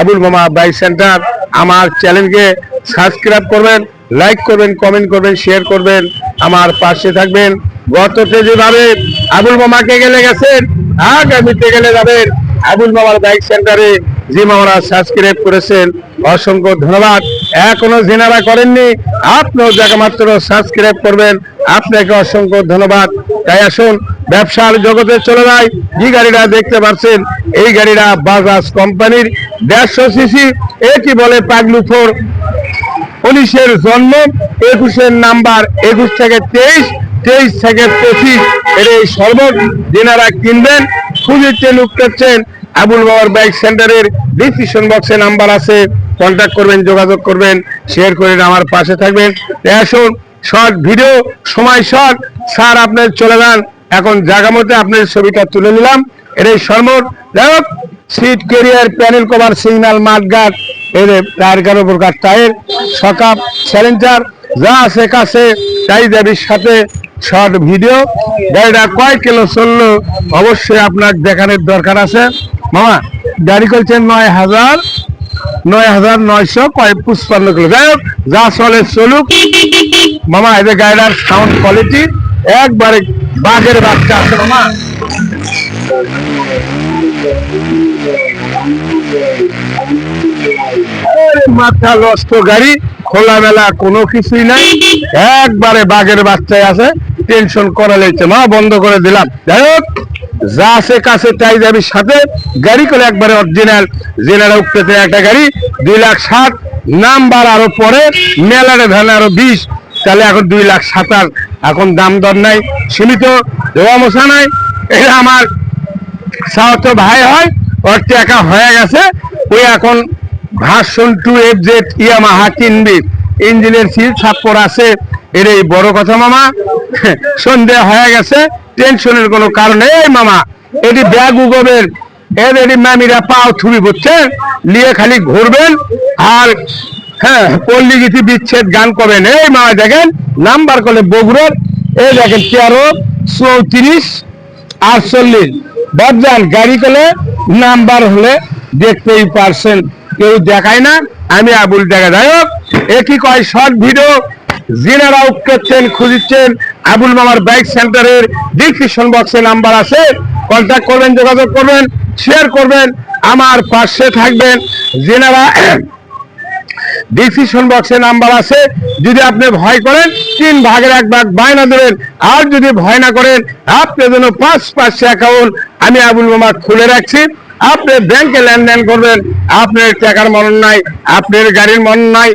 আবুল মামা bike centre. আমার চ্যানেলকে সাবস্ক্রাইব করবেন, লাইক করবেন, কমেন্ট করবেন, শেয়ার করবেন। আমার পাশে থাকবেন। গততে যেভাবে আবুল মামাকে গেলে গেছেন, আগামীতে গেলে যাবেন। আবুল মামার বাইক সেন্টারে যে মামারা সাবস্ক্রাইব করেছেন। অসংখ্য ধন্যবাদ। এখনও জেনারা করেননি, আপনিও জায়গা মাত্র সাবস্ক্রাইব করবেন, আপনাকে অসংখ্য ধন্যবাদ। তাই আসুন, ব্যবসার জগতে চলে যায় যে গাড়িটা দেখতে পাচ্ছেন? এই গাড়িটা বাজাজ কোম্পানির দেড়শো সিসি এটি বলে পাগলু ফোর। উনিশের জন্ম একুশের নাম্বার একুশ থেকে তেইশ তেইশ থেকে পঁচিশ। এর এই সর্বত যেনারা কিনবেন খুঁজেছেন উঠতেছেন আবুল বাবার বাইক সেন্টারের ডিসক্রিপশন বক্সে নাম্বার আছে। কন্ট্যাক্ট করবেন, যোগাযোগ করবেন শেয়ার করে আমার পাশে থাকবেন। আসুন শর্ট ভিডিও সময় শর্ট স্যার আপনার চলে যান। এখন জায়গা মতো আপনার ছবিটা তুলে নিলাম। এর এই যাই হোক seat carrier panel cover signal mudguard এর টায়ার কারও প্রকার টায়ার সকাপ স্যালেঞ্জার যা আছে কাছে, তাই দাবির সাথে শর্ট ভিডিও গাড়িটা কয় কিলো চলল, অবশ্যই আপনার দেখানোর দরকার আছে। মামা, গাড়ি করছেন নয় হাজার নয় হাজার নয়শো কয় পুষ্পান্ন কিলো। যাই হোক, যা চলে চলুক। মামা এদের গাড়িটার সাউন্ড কোয়ালিটি একবারে বাঘের বাচ্চা আছে, মামা। মাথা নষ্ট গাড়ি, খোলামেলা কোনো কিছুই নাই। একবারে বাঘের বাচ্চায় আছে। টেনশন করা লেগেছে মা, বন্ধ করে দিলাম। যাই হোক যা আছে কাছে তাই যাবি সাথে। গাড়ি করে একবারে অরিজিনাল জেনারা উঠতে একটা গাড়ি, দুই লাখ সাত, নাম্বার আরও পরে, মেলারে ভ্যান আরও বিশ, তাহলে এখন দুই লাখ সাতাশ এখন দাম দর নাই, সীমিত দেওয়া মশা নাই। এটা আমার সাহত ভাই হয়, ওর টাকা হয়ে গেছে। ওই এখন version two F Z Yamaha কিনবি। ইঞ্জিনের সিল ছাপ্পর আছে। এর এই বড় কথা মামা সন্ধে হয়ে গেছে। টেনশনের কোনো কারণ এই মামা, এটি ব্যাগ উগবেন, এর মামিরা পাও থুবি বুঝছেন? নিয়ে খালি ঘুরবেন আর হ্যাঁ পল্লী গীতি বিচ্ছেদ গান করবেন। এই মামা দেখেন, নাম্বার করলে বগুড়ার, এই দেখেন তেরো, চৌত্রিশ, আটচল্লিশ। বদলান গাড়ি করলে নাম্বার হলে দেখতেই পারছেন। কেউ দেখায় না, আমি আবুল দেখা। যাই হোক, একই কয় শর্ট ভিডিও যিনারা করছেন খুঁজছেন আবুল মামার বাইক সেন্টারের ডিসক্রিপশন বক্সে নাম্বার আছে। কন্ট্যাক্ট করবেন, যোগাযোগ করবেন শেয়ার করবেন, আমার পাশে থাকবেন। যিনারা ডিসিশন বক্সে নাম্বার আছে। যদি আপনি ভয় করেন, তিন ভাগের এক ভাগ বায়না দেবেন। আর যদি ভয় না করেন, আপনি যেন পাঁচ পাঁচশো অ্যাকাউন্ট আমি আবুল মামা খুলে রাখছি। আপনি ব্যাংকে লেনদেন করবেন। আপনার টাকার মনন নাই, আপনার গাড়ির মন নাই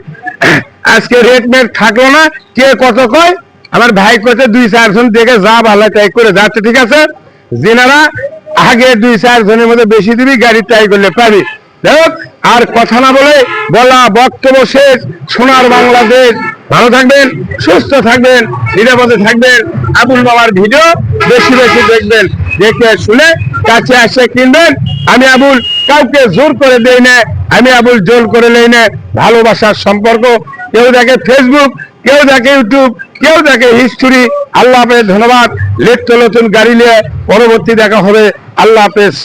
আজকে রেট মেট থাকল না, কে কত কয়? আমার ভাই কতে দুই চারজন দেখে যা ভালো তাই করে যাচ্ছে, ঠিক আছে? যেনারা আগে দুই চার জনের মধ্যে বেশি দিবি, গাড়ি ট্রাই করলে পাবি। দেখ আর কথা না বলে বলা বক্তব্য শেষ। সোনার বাংলাদেশ। ভালো থাকবেন, সুস্থ থাকবেন, নিরাপদে থাকবেন। আবুল বাবার ভিডিও বেশি বেশি দেখবেন, দেখে শুনে কাছে আসে কিনবেন। আমি আবুল কাউকে জোর করে দেই না, আমি আবুল জোর করে নেই না। ভালোবাসার সম্পর্ক কেউ দেখে ফেসবুক কেউ দেখে ইউটিউব কেউ দেখে হিস্ট্রি আল্লাহ হাফেজ, ধন্যবাদ। লেট নতুন গাড়ি নিয়ে পরবর্তী দেখা হবে। আল্লাহ হাফেজ।